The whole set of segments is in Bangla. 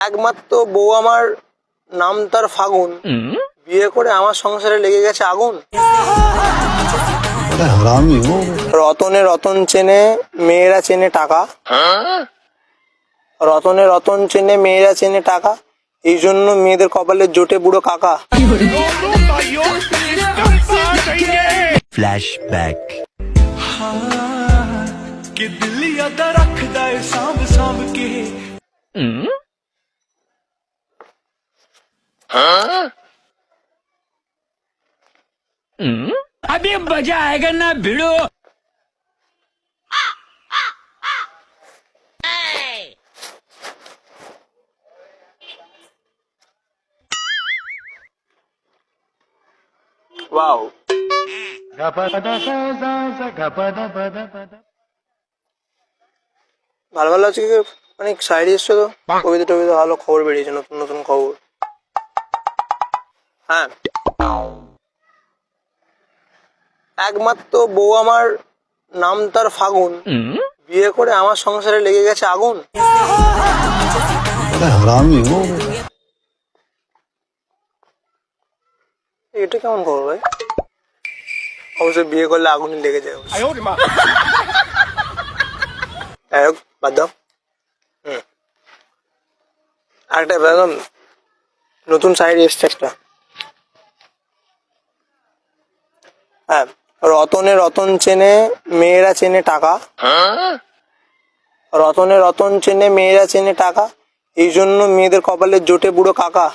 একমাত্র বউ আমার নাম তার ফাগুন। বিয়ে করে আমার সংসারে লেগে গেছে আগুন। রতনে রতন চেনে মেয়েরা চেনে টাকা। রতনে রতন চেনে মেয়েরা চেনে টাকা। এই জন্য মেয়েদের কপালে জোটে বুড়ো কাকা। अभी मजा आएगा ना भिड़ो ওয়াও ভালো ভালো আজকে অনেক সাইড এসছো তো কবিতা টবিতা ভালো খবর বেরিয়েছে নতুন নতুন খবর হ্যাঁ। একমাত্র বউ আমার নাম তার ফাগুন। বিয়ে করে আমার সংসারে লেগে গেছে আগুন। এটা কেমন করব ভাই? অবশ্যই বিয়ে করলে আগুন লেগে যায় যাই হোক বাদ দাও। হুম। আরেকটা নতুন সাইড এসছে একটা। হ্যাঁ রতনে রতন চেনে মেয়েরা চেনে টাকা। রতনে রতন চেনে মেয়েরা চেনে টাকা। এই জন্য মেয়েদের কপালে জোটে বুড়ো কাকা।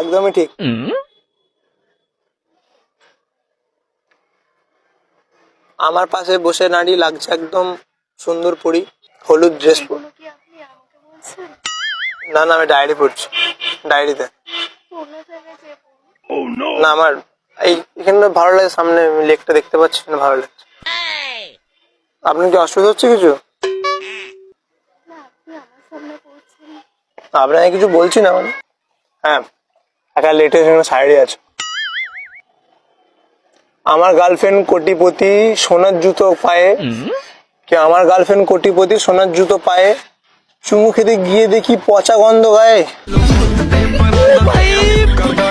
একদমই ঠিক। আমার পাশে বসে নারী লাগছে একদম সুন্দর পরি, হলুদ ড্রেস পরে। না না, আমি ডায়েরি পড়ছি। ডায়েরিতে না আমার এই এখানে ভালো লাগে সামনে লেকটা দেখতে পাচ্ছি না ভালো লাগছে। আপনার কি অসুবিধা হচ্ছে কিছু? না আপনি আমার সামনে বলছেন আপনাকে কিছু বলছি না মানে? হ্যাঁ একটা লেটেস্ট সাইডে আছে। আমার গার্লফ্রেন্ড কোটিপতি সোনার জুতো পায়ে কি আমার গার্লফ্রেন্ড কোটিপতি সোনার জুতো পায়ে চুমু খেতে গিয়ে দেখি পচা গন্ধ গায়ে?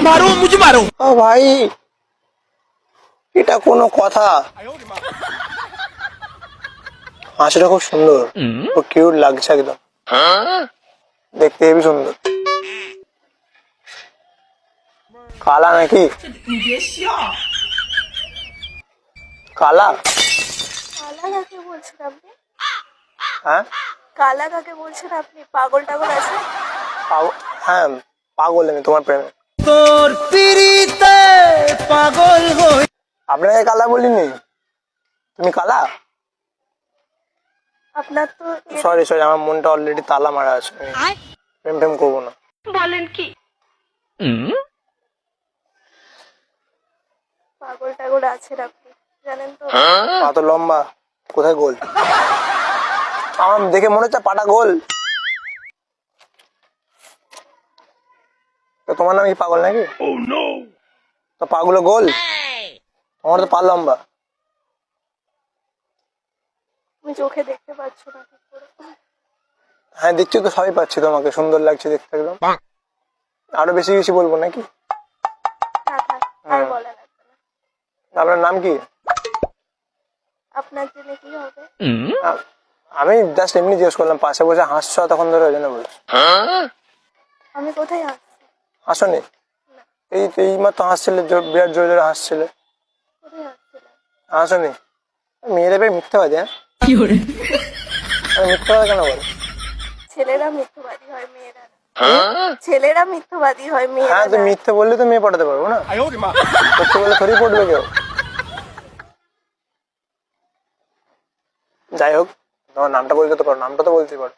মারো মুঝে মারো। ও ভাই এটা কোনো কথা। হাঁসটা খুব সুন্দর। ও কিউট লাগছে একদম। দেখতে হেবি সুন্দর। কালা নাকি? কালা? কালা কাকে বলছেন আপনি? হ্যাঁ? কালা কাকে বলছেন আপনি? পাগল টাগল আছে? হ্যাঁ। পাগল আমি তোমার প্রেমে। তোর পিড়িতে পাগল হয়ে আপনাকে কালা বলিনি? তুমি কালা? আপনার তো সরি সরি আমার মনটা অলরেডি তালা মারা আছে। আমি প্রেম প্রেম করব না। পাগল টাগল আছেন আপনি জানেন তো। পা তো লম্বা কোথায় গোল? আমার দেখে মনে হচ্ছে পাটা গোল। তোমার নাম কি পাগল নাকি? তো পাগুলো গোল? তোমার তো পা লম্বা। তুমি চোখে দেখতে পাচ্ছ না হ্যাঁ দেখছি তো সবই পাচ্ছি তোমাকে সুন্দর লাগছে দেখতে একদম। আরও বেশি বেশি বলব নাকি? বলা লাগবে না আপনার নাম কি? আপনার জন্য কি হবে? আমি জাস্ট এমনি জিজ্ঞেস করলাম পাশে বসে হাসছো তখন ধরে ওই জন্য বলছি। আমি কোথায় আসছি হাসনি? এই তো এই মাত্র হাসছিলে জোর- বিরাট জোরে জোরে হাসছিলে। হাসনি? মেয়েরা বেশ মিথ্যাবাদী হ্যাঁ? কেন বল? ছেলেরা মিথ্যবাদী হয় মেয়েরা। ছেলেরা মিথ্যবাদী হয় মেয়েরা। হ্যাঁ তো মিথ্যে বললে তো মেয়ে পটাতে পারব না। সত্যি বলে থরি পড়বে কেউ। যাই হোক তোমার নামটা বলতে তো পারো নামটা তো বলতে পারো।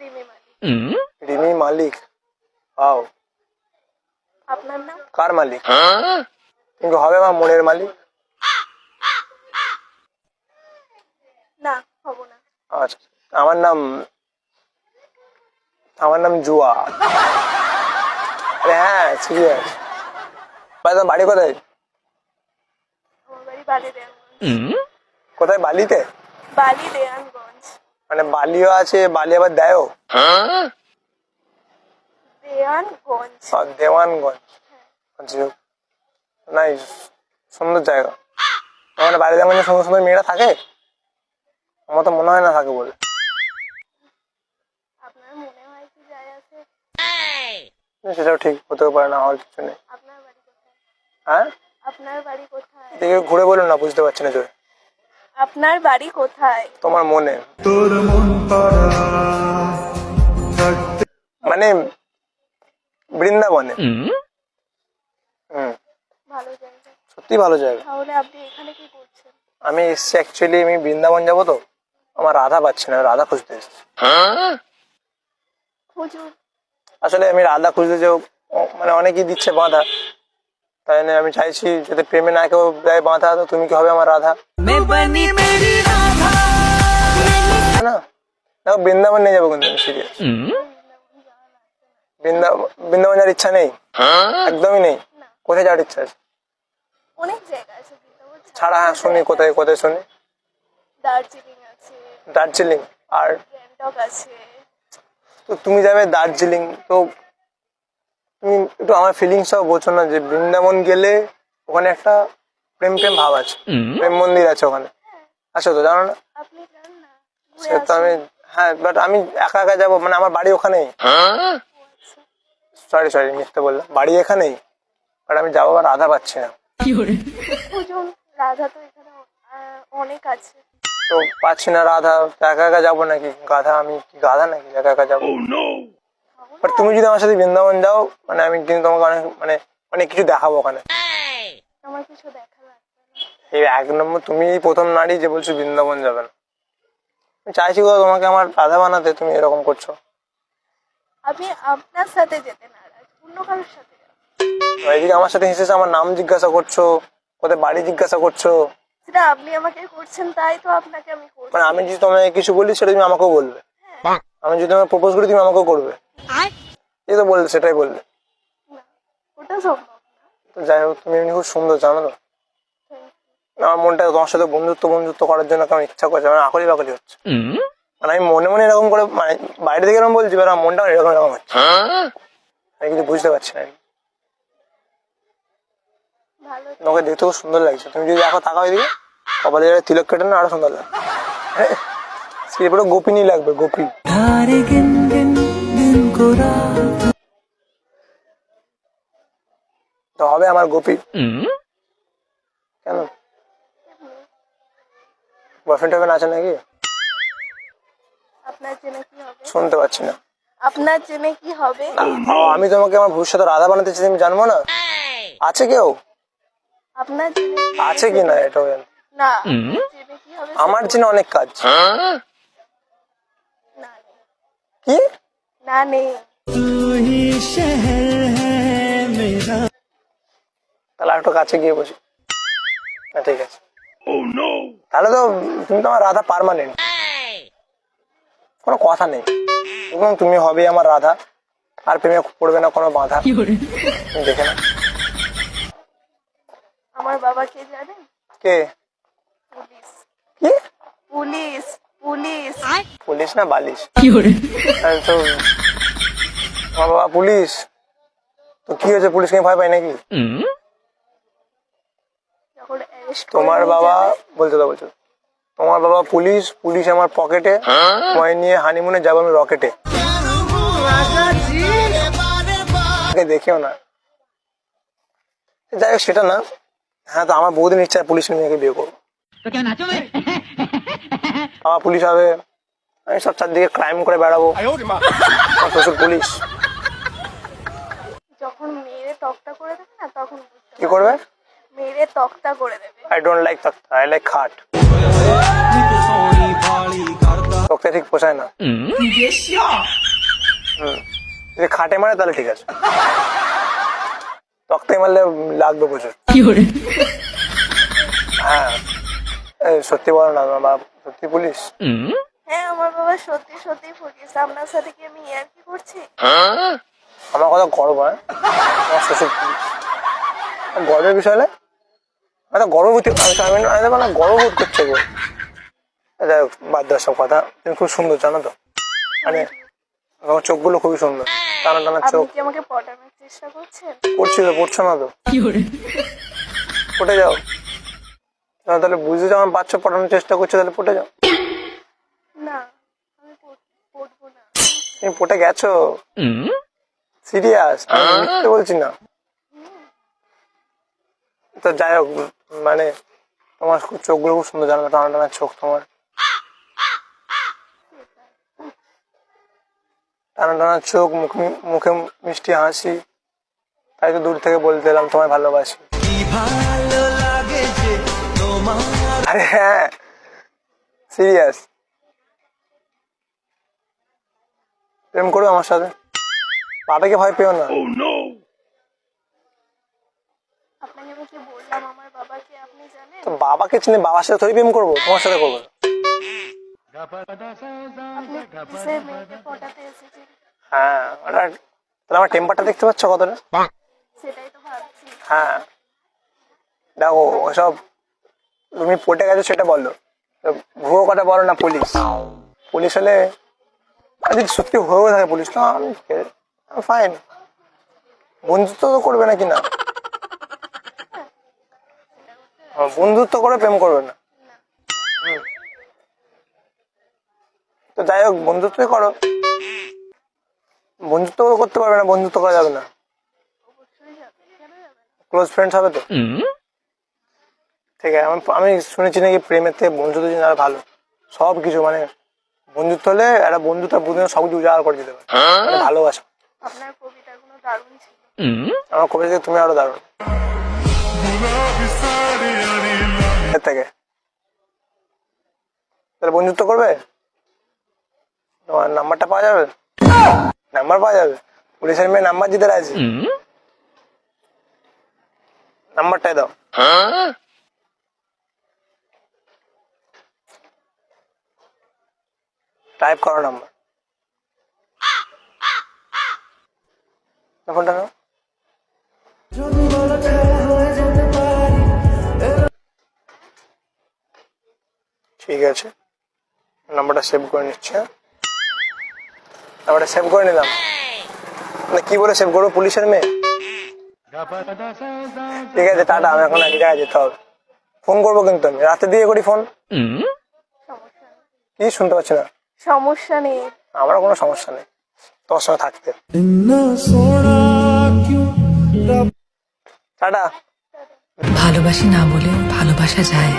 রিমি মালিক। রিমি মালিক। পাও আপনার নাম? কার মালিক? কিন্তু হবে আমার মনের মালিক। না হব না। আচ্ছা আমার নাম আমার নাম জুয়া। আরে হ্যাঁ সিরিয়াস ভাই তোমার বাড়ি কোথায়? কোথায় বালিতে? বালি দেয়ানগঞ্জ মানে বালিও আছে বালি আবার দেয়ও? দেওয়ানগঞ্জ। দেওয়ানগঞ্জ। আচ্ছা নাই সুন্দর জায়গা। মানে বাইরে দেওয়ানগঞ্জে সুন্দর সুন্দর মেয়েরা থাকে। আমার তো মনে হয় না থাকে বলে। আপনার মনে হয় কি যায় আছে? সেটাও ঠিক হতেও পারে না হওয়ার কিছু নেই। আপনার বাড়ি কোথায়? হ্যাঁ? আপনার বাড়ি কোথায়? এদিকে ঘুরে বলুন না বুঝতে পারছি না জোরে আপনার বাড়ি কোথায়? তোমার মনে। তোর মন পাড়া মানে বৃন্দাবনে। হুম। সত্যি ভালো জায়গা। তাহলে আপনি এখানে কি করছেন? আমি এসছি অ্যাকচুয়ালি আমি বৃন্দাবন যাব তো। আমার রাধা পাচ্ছি না রাধা খুঁজতে এসেছি। আসলে আমি রাধা খুঁজতে যে মানে অনেকেই দিচ্ছে বাঁধা। তাই জন্য আমি চাইছি যদি প্রেমে না কেউ দেয় বাঁধা তো তুমি কি হবে আমার রাধা? না দেখো বৃন্দাবন নিয়ে যাব কিন্তু সিরিয়াস বৃন্দাবন বৃন্দাবন যাওয়ার ইচ্ছা নেই? একদমই নেই? কোথায় যাওয়ার ইচ্ছা আছে? অনেক জায়গা আছে ছাড়া হ্যাঁ শুনি কোথায় কোথায় শুনি? দার্জিলিং আছে। দার্জিলিং? আর গ্যাংটক আছে। তো তুমি যাবে দার্জিলিং তো তুমি একটু আমার ফিলিংসটাও বোঝো না যে বৃন্দাবন গেলে ওখানে একটা প্রেম প্রেম ভাব আছে। প্রেম মন্দির আছে ওখানে। আছো তো জানো না? সে তো আমি হ্যাঁ বাট আমি একা একা যাব মানে আমার বাড়ি ওখানেই। সরি সরি মিথ্যে বললাম। বাড়ি এখানেই বাট আমি যাব আর আধা পাচ্ছি না। রাধা তো এখানে আহ, অনেক আছে। তো পাচ্ছি না রাধা তো একা একা যাব নাকি? গাধা আমি কি গাধা নাকি? একা একা যাব? বাট তুমি যদি আমার সাথে বৃন্দাবন যাও মানে আমি কিন্তু তোমাকে অনেক মানে অনেক কিছু দেখাবো ওখানে। আমার কিছু দেখা লাগবে না এই এক নম্বর তুমি এই প্রথম নারী যে বলছো বৃন্দাবন যাবে না। আমি চাইছি গো তোমাকে আমার রাধা বানাতে তুমি এরকম করছ। আমি আপনার সাথে যেতে নারাজ অন্য কারোর সাথে? এদিকে আমার সাথে হেসেছে আমার নাম জিজ্ঞাসা করছ কোথায় বাড়ি জিজ্ঞাসা করছ? সেটা আপনি আমাকে করছেন তাই তো আপনাকে আমি করছি। মানে আমি যদি তোমায় কিছু বলি সেটা তুমি আমাকেও বলবে। আমি যদি তোমায় প্রপোজ করি তুমি আমাকেও করবে। এই তো বললে সেটাই বললে। ওটা সম্ভব তো যাই হোক তুমি এমনি খুব সুন্দর জানো তো। আমার মনটা তোমার সাথে বন্ধুত্ব বন্ধুত্ব করার জন্য কেমন ইচ্ছা করছে মানে আকলি বাকলি হচ্ছে। মানে আমি মনে মনে এরকম করে মানে বাইরে থেকে এরকম বলছি এবার আমার মনটা এরকম এরকম হচ্ছে। আমি কিছু বুঝতে পারছি না। তোমাকে দেখতে খুব সুন্দর লাগছে। তুমি যদি এখন তাকাও এদিকে কপালে যারা তিলক কেটে না আরও সুন্দর লাগবে হ্যাঁ? সে পুরো গোপিনী লাগবে গোপী। তো হবে আমার গোপী। কেন? বয়ফ্রেন্ড হবে আছে নাকি? আপনার জেনে কি হবে? শুনতে পাচ্ছি না। আপনার জেনে কি হবে? ও, আমি তোমাকে আমার ভবিষ্যতে রাধা বানাতে চাই আমি জানব না? আছে কেউ? আপনার জেনে আছে কি না এটাও জানি। না জেনে কি হবে? আমার জন্য অনেক কাজ। না নেই। কি? না নেই। তাহলে একটু কাছে গিয়ে বসি। হ্যাঁ ঠিক আছে। তাহলে তো তুমি তো আমার রাধা পারমানেন্ট। কোনো কথা নেই। এবং তুমি হবে আমার রাধা। আর প্রেমে পড়বে না কোনো বাধা। দেখে না আমার জানেন কে পুলিশ। কি? Police police. পুলিশ না বালিশ? আরে তো আমার বাবা পুলিশ। তো কি হয়েছে? পুলিশকে ভয় পাই নাকি? তোমার বাবা বলতে দাও বলছো তোমার বাবা পুলিশ পুলিশ আমার পকেটে মই নিয়ে হানিমুনে যাব আমি রকেটে দেখেও না। যাই হোক সেটা না। হ্যাঁ তো আমার বহুদিন ইচ্ছা পুলিশ মেয়েকে বিয়ে করব। আমার পুলিশ হবে। আমি সব চারদিকে ক্রাইম করে বেড়াবো। শ্বশুর পুলিশ। যখন মেরে তক্তা করে দেবে না তখন কি করবে? মেরে তক্তা করে দেবে। আই ডোন্ট লাইক তক্তা আই লাইক খাট তক্তা ঠিক পোষায় না। হুম। যদি খাটে মারে তাহলে ঠিক আছে। তক্তায় মারলে লাগবে প্রচুর। হ্যাঁ। সত্যি বলো না তোমার বাবা সত্যি পুলিশ? হ্যাঁ আমার বাবা সত্যি সত্যি পুলিশ। আপনার সাথে কি আমি ইয়ার কি করছি? আমার কথা গর্ব হ্যাঁ? আমার শ্বশুর পুলিশ। গর্বের বিষয় হলে আমি তো গর্ববোধ আমি আমি আমি তো গর্ববোধ করছে গো। যাই হোক বাদ দেওয়ার সব কথা। তুমি খুব সুন্দর জানো তো? মানে আমার চোখগুলো খুবই সুন্দর। টানা টানা চোখ। কি আমাকে পটানোর চেষ্টা করছেন? পড়ছি তো পড়ছো না তো? পটে যাও। না, তাহলে বুঝে যখন বাচ্চা পড়ানোর চেষ্টা করছ তাহলে পটে যাও। না আমি তুমি পটে গেছো? সিরিয়াস মিথ্যে বলছি না। তো যাই হোক মানে তোমার চোখগুলো খুব সুন্দর জানো টানা টানা চোখ তোমার। টানা টানা চোখ, মুখে মুখে মিষ্টি হাসি, তাই তো দূর থেকে বলতে এলাম তোমায় ভালোবাসি। আরে হ্যাঁ সিরিয়াস প্রেম করবে আমার সাথে? বাবাকে ভয় পেও না আপনাকে আমি কি বললাম আমার বাবাকে আপনি জানেন তো বাবাকে চিনে বাবার সাথে থরি প্রেম করব? তোমার সাথে করব? না। হ্যাঁ ওটা তাহলে আমার টেম্পারটা দেখতে পাচ্ছ কতটা? হ্যাঁ। দেখো, ওসব তুমি পটে গেছো সেটা বলল ভুয়ো কথা বলো না, পুলিশ। পুলিশ হলে যদি সত্যি হয়েও থাকে পুলিশ, তো ফাইন বন্ধুত্ব তো করবে নাকি না হ্যাঁ, বন্ধুত্ব করে প্রেম করবে না। তো যাই হোক বন্ধুত্বই করো। বন্ধুত্ব করতে পারবে না বন্ধুত্ব করা যাবে না। ক্লোজ ফ্রেন্ডস হবে তো। ঠিক আছে আমি শুনেছি নাকি প্রেমের থেকে বন্ধুত্ব জিনিস আরও ভালো। সব কিছু মানে বন্ধুত্ব হলে একটা বন্ধু তার বুঝে সব কিছু উজাড় করে দিতে পারে। মানে ভালোবাসা। আমার কবে থেকে তুমি আরও দারুণ। থেকে তাহলে বন্ধুত্ব করবে? তোমার নাম্বারটা পাওয়া যাবে? নাম্বার পাওয়া যাবে? পুলিশের মেয়ে নাম্বার দিতে রাজি? নাম্বারটাই দাও। টাইপ করো নাম্বার। ফোনটা আছে। নাম্বারটা সেভ করে নিচ্ছে। নাম্বারটা সেভ করে নিলাম। না কি বলে সেভ করব পুলিশের মেয়ে? ঠিক আছে টাটা আমি এখন এক জায়গায় যেতে হবে। ফোন করব কিন্তু আমি। রাতে দিয়ে করি ফোন? কি শুনতে পাচ্ছি না? সমস্যা নেই। আমার কোনো সমস্যা নেই। তোর সঙ্গে থাকতে। টাটা। ভালোবাসি না বলে ভালোবাসা যায়।